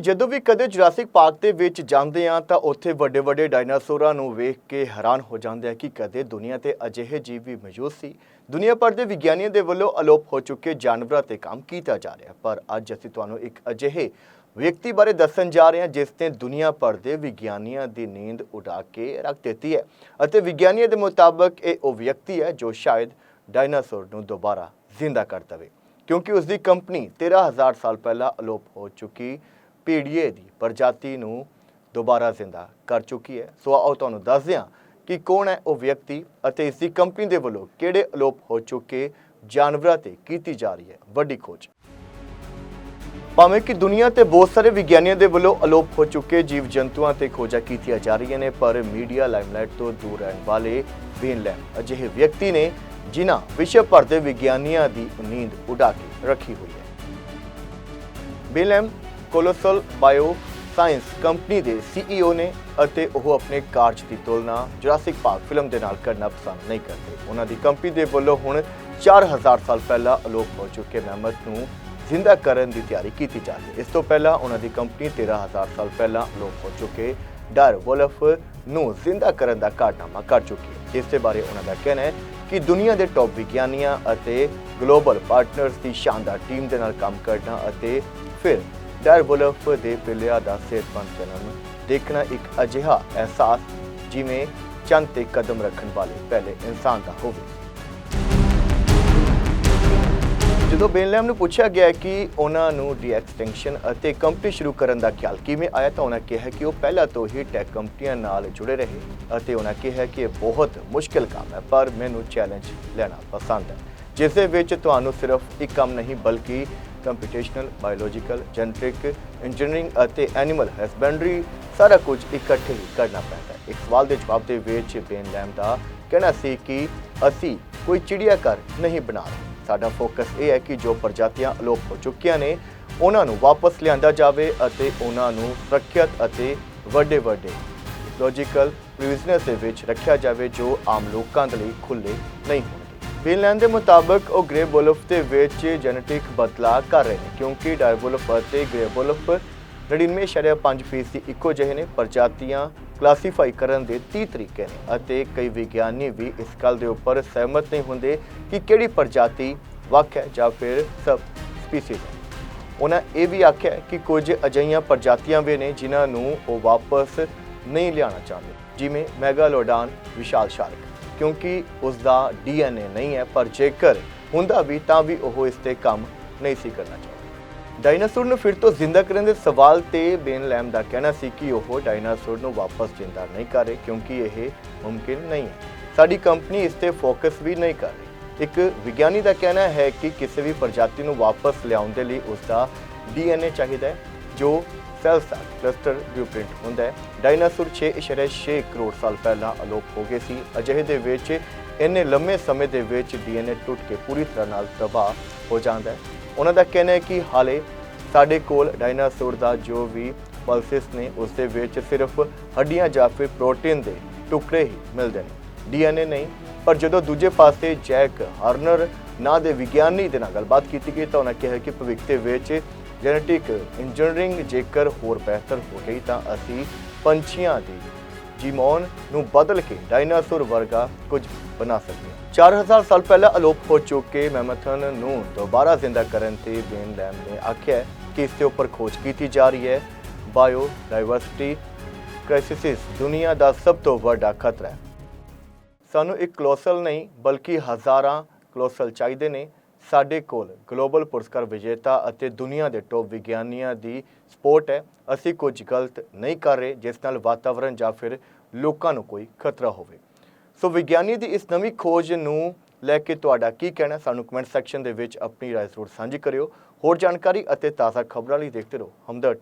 ਜਦੋਂ ਵੀ ਕਦੇ ਜੁਰਾਸਿਕ ਪਾਰਕ ਦੇ ਵਿੱਚ ਜਾਂਦੇ ਆ ਤਾਂ ਉੱਥੇ ਵੱਡੇ ਵੱਡੇ ਡਾਇਨਾਸੌਰਾਂ ਨੂੰ ਵੇਖ ਕੇ ਹੈਰਾਨ ਹੋ ਜਾਂਦੇ ਆ ਕਿ ਕਦੇ ਦੁਨੀਆ ਤੇ ਅਜਿਹੇ ਜੀਵ ਵੀ ਮੌਜੂਦ ਸੀ। ਦੁਨੀਆ ਭਰ ਦੇ ਵਿਗਿਆਨੀਆਂ ਦੇ ਵੱਲੋਂ ਅਲੋਪ ਹੋ ਚੁੱਕੇ ਜਾਨਵਰਾਂ ਤੇ ਕੰਮ ਕੀਤਾ ਜਾ ਰਿਹਾ, ਪਰ ਅੱਜ ਅਸੀਂ ਤੁਹਾਨੂੰ ਇੱਕ ਅਜਿਹੇ ਵਿਅਕਤੀ ਬਾਰੇ ਦੱਸਣ ਜਾ ਰਹੇ ਹਾਂ ਜਿਸ ਨੇ ਦੁਨੀਆ ਭਰ ਦੇ ਵਿਗਿਆਨੀਆਂ ਦੀ ਨੀਂਦ ਉਡਾ ਕੇ ਰੱਖ ਦਿੱਤੀ ਹੈ ਅਤੇ ਵਿਗਿਆਨੀਆਂ ਦੇ ਮੁਤਾਬਕ ਇਹ ਉਹ ਵਿਅਕਤੀ ਹੈ ਜੋ ਸ਼ਾਇਦ ਡਾਇਨਾਸੌਰ ਨੂੰ ਦੁਬਾਰਾ ਜ਼ਿੰਦਾ ਕਰ ਦੇਵੇ। ਕਿਉਂਕਿ ਉਸ ਦੀ ਕੰਪਨੀ 13000 ਸਾਲ ਪਹਿਲਾਂ ਅਲੋਪ ਹੋ ਚੁੱਕੀ ਭੇੜੀਏ ਦੀ ਪ੍ਰਜਾਤੀ ਨੂੰ ਦੁਬਾਰਾ ਜ਼ਿੰਦਾ ਕਰ ਚੁੱਕੀ ਹੈ। ਸੋ ਆਓ ਤੁਹਾਨੂੰ ਦੱਸਦੇ ਹਾਂ ਕਿ ਕੌਣ ਹੈ ਉਹ ਵਿਅਕਤੀ ਅਤੇ ਇਸ ਦੀ ਕੰਪਨੀ ਦੇ ਵੱਲੋਂ ਕਿਹੜੇ ਅਲੋਪ ਹੋ ਚੁੱਕੇ, ਜਾਨਵਰਾਂ ਤੇ ਕੀਤੀ ਜਾ ਰਹੀ ਹੈ। ਵੱਡੀ ਖੋਜ। ਭਾਵੇਂ ਕਿ ਦੁਨੀਆ ਤੇ ਬਹੁਤ ਸਾਰੇ ਵਿਗਿਆਨੀਆਂ ਦੇ ਵੱਲੋਂ ਅਲੋਪ ਹੋ ਚੁੱਕੇ ਜੀਵ ਜੰਤੂਆਂ ਤੇ ਖੋਜਾਂ ਕੀਤੀਆਂ ਜਾ ਰਹੀਆਂ ਨੇ, ਪਰ ਮੀਡੀਆ ਲਾਈਮਲਾਈਟ ਤੋਂ ਦੂਰ ਰਹਿਣ ਵਾਲੇ ਬੇਨ ਅਜਿਹੇ ਵਿਅਕਤੀ ਨੇ ਜਿਨ੍ਹਾਂ ਵਿਸ਼ਵ ਭਰ ਦੇ ਵਿਗਿਆਨੀਆਂ ਦੀ ਨੀਂਦ ਉਡਾ ਕੇ ਰੱਖੀ ਹੋਈ ਹੈ। ਬੇਲਮ ਕੋਲੋਸਲ ਬਾਇਓ ਸਾਇੰਸ ਕੰਪਨੀ ਦੇ ਸੀਈਓ ਨੇ ਅਤੇ ਉਹ ਆਪਣੇ ਕਾਰਜ ਦੀ ਤੁਲਨਾ ਜੁਰਾਸਿਕ ਪਾਰਕ ਫਿਲਮ ਦੇ ਨਾਲ ਕਰਨਾ ਪਸੰਦ ਨਹੀਂ ਕਰਦੇ। ਉਹਨਾਂ ਦੀ ਕੰਪਨੀ ਦੇ ਵੱਲੋਂ ਹੁਣ 4000 ਸਾਲ ਪਹਿਲਾਂ ਅਲੋਪ ਹੋ ਚੁੱਕੇ ਮੈਮਥ ਨੂੰ ਜ਼ਿੰਦਾ ਕਰਨ ਦੀ ਤਿਆਰੀ ਕੀਤੀ ਜਾ ਰਹੀ ਹੈ। ਇਸ ਤੋਂ ਪਹਿਲਾਂ ਉਹਨਾਂ ਦੀ ਕੰਪਨੀ 13000 ਸਾਲ ਪਹਿਲਾਂ ਅਲੋਪ ਹੋ ਚੁੱਕੇ ਡਰ ਵੋਲਫ ਨੂੰ ਜ਼ਿੰਦਾ ਕਰਨ ਦਾ ਕਾਰਨਾਮਾ ਕਰ ਚੁੱਕੀ ਹੈ। ਇਸ ਦੇ ਬਾਰੇ ਉਹਨਾਂ ਦਾ ਕਹਿਣਾ ਹੈ ਕਿ ਦੁਨੀਆ ਦੇ ਟੌਪ ਵਿਗਿਆਨੀਆਂ ਅਤੇ ਗਲੋਬਲ ਪਾਰਟਨਰਸ ਦੀ ਸ਼ਾਨਦਾਰ ਟੀਮ ਦੇ ਨਾਲ ਕੰਮ ਕਰਨਾ ਅਤੇ ਫਿਰ ਡਰ ਬੁਲਫ ਦੇ ਪਿੱਲਿਆਂ ਦਾ ਸਿਹਤਮੰਦ ਜਨਮ ਦੇਖਣਾ ਇੱਕ ਅਜਿਹਾ ਅਹਿਸਾਸ ਜਿਵੇਂ ਚੰਦ ਤੇ ਕਦਮ ਰੱਖਣ ਵਾਲੇ ਪਹਿਲੇ ਇਨਸਾਨ ਦਾ ਹੋਵੇ। ਜਦੋਂ ਬੇਨਲੈਮ ਨੂੰ ਪੁੱਛਿਆ ਗਿਆ ਕਿ ਉਹਨਾਂ ਨੂੰ ਡੀਐਕਸਟੈਂਸ਼ਨ ਅਤੇ ਕੰਪਨੀ ਸ਼ੁਰੂ ਕਰਨ ਦਾ ਖਿਆਲ ਕਿਵੇਂ ਆਇਆ ਤਾਂ ਉਹਨਾਂ ਕਿਹਾ ਕਿ ਉਹ ਪਹਿਲਾਂ ਤੋਂ ਹੀ ਟੈਕ ਕੰਪਨੀਆਂ ਨਾਲ ਜੁੜੇ ਰਹੇ ਅਤੇ ਉਹਨਾਂ ਕਿਹਾ ਕਿ ਇਹ ਬਹੁਤ ਮੁਸ਼ਕਿਲ ਕੰਮ ਹੈ, ਪਰ ਮੈਨੂੰ ਚੈਲੰਜ ਲੈਣਾ ਪਸੰਦ ਹੈ, ਜਿਸ ਦੇ ਵਿੱਚ ਤੁਹਾਨੂੰ ਸਿਰਫ ਇੱਕ ਕੰਮ ਨਹੀਂ ਬਲਕਿ ਕੰਪਿਊਟੇਸ਼ਨਲ ਬਾਇਓਲੋਜੀਕਲ ਜੈਨੇਟਿਕ ਇੰਜੀਨੀਅਰਿੰਗ ਅਤੇ ਐਨੀਮਲ ਹਸਬੈਂਡਰੀ ਸਾਰਾ ਕੁਝ ਇਕੱਠੇ ਹੀ ਕਰਨਾ ਪੈਂਦਾ ਹੈ। ਇੱਕ ਸਵਾਲ ਦੇ ਜਵਾਬ ਦੇ ਵਿੱਚ ਬੇਨਲੈਮ ਦਾ ਕਹਿਣਾ ਸੀ ਕਿ ਅਸੀਂ ਕੋਈ ਚਿੜੀਆ ਘਰ ਨਹੀਂ ਬਣਾ ਰਹੇ। ਸਾਡਾ ਫੋਕਸ ਇਹ ਹੈ ਕਿ ਜੋ ਪ੍ਰਜਾਤੀਆਂ ਅਲੋਪ ਹੋ ਚੁੱਕੀਆਂ ਨੇ, ਉਹਨਾਂ ਨੂੰ ਵਾਪਸ ਲਿਆਂਦਾ ਜਾਵੇ ਅਤੇ ਉਹਨਾਂ ਨੂੰ ਸੁਰੱਖਿਅਤ ਅਤੇ ਵੱਡੇ ਵੱਡੇ ਲੋਜੀਕਲ ਪ੍ਰੋਵੀਜ਼ਨਸ ਦੇ ਵਿੱਚ ਰੱਖਿਆ ਜਾਵੇ ਜੋ ਆਮ ਲੋਕਾਂ ਦੇ ਲਈ ਖੁੱਲੇ ਨਹੀਂ ਹੋਣਗੇ ਫਿਨਲੈਂਡ ਦੇ ਮੁਤਾਬਕ ਉਹ ਗ੍ਰੇ ਵੁਲਫ ਦੇ ਵਿੱਚ ਜੈਨੇਟਿਕ ਬਦਲਾਅ ਕਰ ਰਹੇ ਨੇ, ਕਿਉਂਕਿ ਡਾਈ ਵੁਲਫ ਅਤੇ ਗ੍ਰੇ ਵੁਲਫ 99.5% ਇੱਕੋ ਜਿਹੇ ਨੇ, ਪ੍ਰਜਾਤੀਆਂ ਕਲਾਸੀਫਾਈ ਕਰਨ ਦੇ 30 ਤਰੀਕੇ ਨੇ ਅਤੇ ਕਈ ਵਿਗਿਆਨੀ ਵੀ ਇਸ ਗੱਲ ਦੇ ਉੱਪਰ ਸਹਿਮਤ ਨਹੀਂ ਹੁੰਦੇ ਕਿ ਕਿਹੜੀ ਪ੍ਰਜਾਤੀ ਵੱਖ ਹੈ ਜਾਂ ਫਿਰ ਸਬ ਸਪੀਸੀਜ਼ ਹੈ। ਉਹਨਾਂ ਇਹ ਵੀ ਆਖਿਆ ਕਿ ਕੁਝ ਅਜਿਹੀਆਂ ਪ੍ਰਜਾਤੀਆਂ ਵੀ ਨੇ ਜਿਨ੍ਹਾਂ ਨੂੰ ਉਹ ਵਾਪਸ ਨਹੀਂ ਲਿਆਉਣਾ ਚਾਹੁੰਦੇ, ਜਿਵੇਂ ਮੈਗਾਲੋਡਾਨ ਵਿਸ਼ਾਲ ਸ਼ਾਰਕ। ਕਿਉਂਕਿ ਉਸ ਦਾ ਡੀਐਨਏ ਨਹੀਂ ਹੈ, ਪਰ ਜੇਕਰ ਹੁੰਦਾ ਵੀ ਤਾਂ ਵੀ ਉਹ ਇਸ ਤੇ ਕੰਮ ਨਹੀਂ ਸੀ ਕਰਨਾ ਚਾਹੁੰਦਾ। ਡਾਇਨਾਸੌਰ ਨੂੰ ਫਿਰ ਤੋਂ ਜ਼ਿੰਦਾ ਕਰਨ ਦੇ ਸਵਾਲ ਤੇ ਬੇਨ ਲੈਮ ਦਾ ਕਹਿਣਾ ਸੀ ਕਿ ਉਹ ਡਾਇਨਾਸੌਰ ਨੂੰ ਵਾਪਸ ਜ਼ਿੰਦਾ ਨਹੀਂ ਕਰ ਰਹੇ ਕਿਉਂਕਿ ਇਹ ਮੁਮਕਿਨ ਨਹੀਂ ਹੈ। ਸਾਡੀ ਕੰਪਨੀ ਇਸ ਤੇ ਫੋਕਸ ਵੀ ਨਹੀਂ ਕਰ ਰਹੀ। ਇੱਕ ਵਿਗਿਆਨੀ ਦਾ ਕਹਿਣਾ ਹੈ ਕਿ ਕਿਸੇ ਵੀ ਪ੍ਰਜਾਤੀ ਨੂੰ ਵਾਪਸ ਲਿਆਉਣ ਦੇ ਲਈ ਉਸ ਦਾ ਡੀਐਨਏ ਚਾਹੀਦਾ ਹੈ। ਜੋ ਸੈਲ ਸਾਰ ਕਲਸਟਰ ਬਲੂਪ੍ਰਿੰਟ ਹੁੰਦਾ ਹੈ। ਡਾਇਨਾਸੌਰ 6.6 ਕਰੋੜ ਸਾਲ ਪਹਿਲਾਂ ਅਲੋਪ ਹੋ ਗਏ ਸੀ। ਅਜਿਹੇ ਦੇ ਵਿੱਚ ਇੰਨੇ ਲੰਮੇ ਸਮੇਂ ਦੇ ਵਿੱਚ ਡੀਐਨਏ ਟੁੱਟ ਕੇ ਪੂਰੀ ਤਰ੍ਹਾਂ ਨਾਲ ਤਬਾਹ ਹੋ ਜਾਂਦਾ ਹੈ। ਉਹਨਾਂ ਦਾ ਕਹਿਣਾ ਹੈ ਕਿ ਹਾਲੇ ਸਾਡੇ ਕੋਲ ਡਾਇਨਾਸੌਰ ਦਾ ਜੋ ਵੀ ਪਲਸਿਸ ਨੇ, ਉਸ ਦੇ ਵਿੱਚ ਸਿਰਫ ਹੱਡੀਆਂ ਜਾਂ ਫਿਰ ਪ੍ਰੋਟੀਨ ਦੇ ਟੁਕੜੇ ਹੀ ਮਿਲਦੇ ਨੇ। ਡੀਐਨਏ ਨਹੀਂ, ਪਰ ਜਦੋਂ ਦੂਜੇ ਪਾਸੇ ਜੈਕ ਹਾਰਨਰ ਨਾਂ ਦੇ ਵਿਗਿਆਨੀ ਦੇ ਨਾਲ ਗੱਲਬਾਤ ਕੀਤੀ ਗਈ ਤਾਂ ਉਹਨਾਂ ਕਿਹਾ ਕਿ ਭਵਿੱਖ ਦੇ ਵਿੱਚ ਜੈਨੇਟਿਕ ਇੰਜੀਨੀਅਰਿੰਗ ਜੇਕਰ ਹੋਰ ਬਿਹਤਰ ਹੋ ਗਈ ਤਾਂ ਅਸੀਂ ਪੰਛੀਆਂ ਦੀ ਜੀਮੋਨ ਨੂੰ ਬਦਲ ਕੇ ਡਾਇਨਾਸੌਰ ਵਰਗਾ ਕੁਝ ਬਣਾ ਸਕਦੇ ਹਾਂ 4000 ਸਾਲ ਪਹਿਲਾਂ ਅਲੋਪ ਹੋ ਚੁੱਕੇ ਮੈਮਥਨ ਨੂੰ ਦੁਬਾਰਾ ਜ਼ਿੰਦਾ ਕਰਨ ਤੇ ਬੇਨ ਲੈਮ ਨੇ ਆਖਿਆ ਕਿ ਇਸ ਦੇ ਉੱਪਰ ਖੋਜ ਕੀਤੀ ਜਾ ਰਹੀ ਹੈ। ਬਾਇਓ ਡਾਈਵਰਸਿਟੀ ਕ੍ਰਾਈਸਿਸ ਦੁਨੀਆ ਦਾ ਸਭ ਤੋਂ ਵੱਡਾ ਖਤਰਾ ਹੈ। ਸਾਨੂੰ ਇੱਕ ਕਲੋਸਲ ਨਹੀਂ, ਬਲਕਿ ਹਜ਼ਾਰਾਂ ਕਲੋਸਲ ਚਾਹੀਦੇ ਨੇ। ਸਾਡੇ ਕੋਲ ਗਲੋਬਲ ਪੁਰਸਕਾਰ ਵਿਜੇਤਾ ਅਤੇ ਦੁਨੀਆ ਦੇ ਟੌਪ ਵਿਗਿਆਨੀਆਂ ਦੀ ਸਪੋਰਟ ਹੈ। ਅਸੀਂ ਕੁਝ ਗਲਤ ਨਹੀਂ ਕਰ ਰਹੇ, ਜਿਸ ਨਾਲ ਵਾਤਾਵਰਣ ਜਾਂ ਫਿਰ ਲੋਕਾਂ ਨੂੰ ਕੋਈ ਖਤਰਾ ਹੋਵੇ। ਸੋ ਵਿਗਿਆਨੀ ਦੀ ਇਸ ਨਵੀਂ ਖੋਜ ਨੂੰ ਲੈ ਕੇ ਤੁਹਾਡਾ ਕੀ ਕਹਿਣਾ? ਸਾਨੂੰ ਕਮੈਂਟ ਸੈਕਸ਼ਨ ਦੇ ਵਿੱਚ ਆਪਣੀ ਰਾਏ ਜ਼ਰੂਰ ਸਾਂਝੀ ਕਰਿਓ। ਹੋਰ ਜਾਣਕਾਰੀ ਅਤੇ ਤਾਜ਼ਾ ਖਬਰਾਂ ਲਈ ਦੇਖਦੇ ਰਹੋ। ਹਮਦਰਦ।